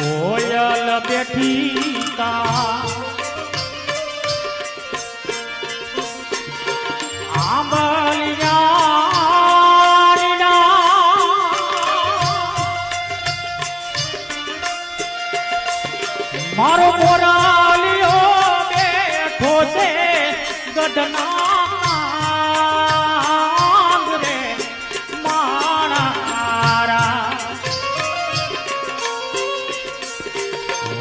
કોયલ બેઠી મારો મોરાલિયો બેઠો છે ગઢના.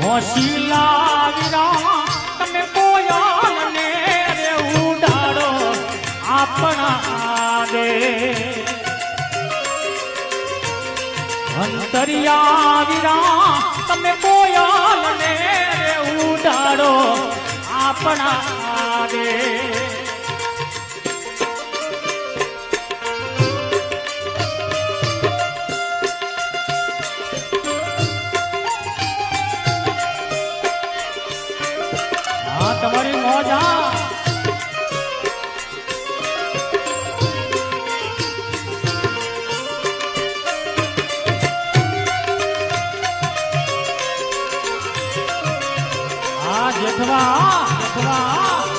હોશીલા વિરા તમે કોયલ ને રે ઉડાડો આપણા દે અંતરિયા વિરા તમે કોયલ રે ઉડાડો આપણા દે હા જેઠવા જેઠવા.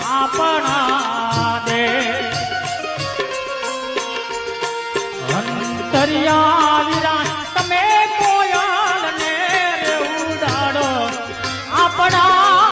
આપણા દે. અંતરિયા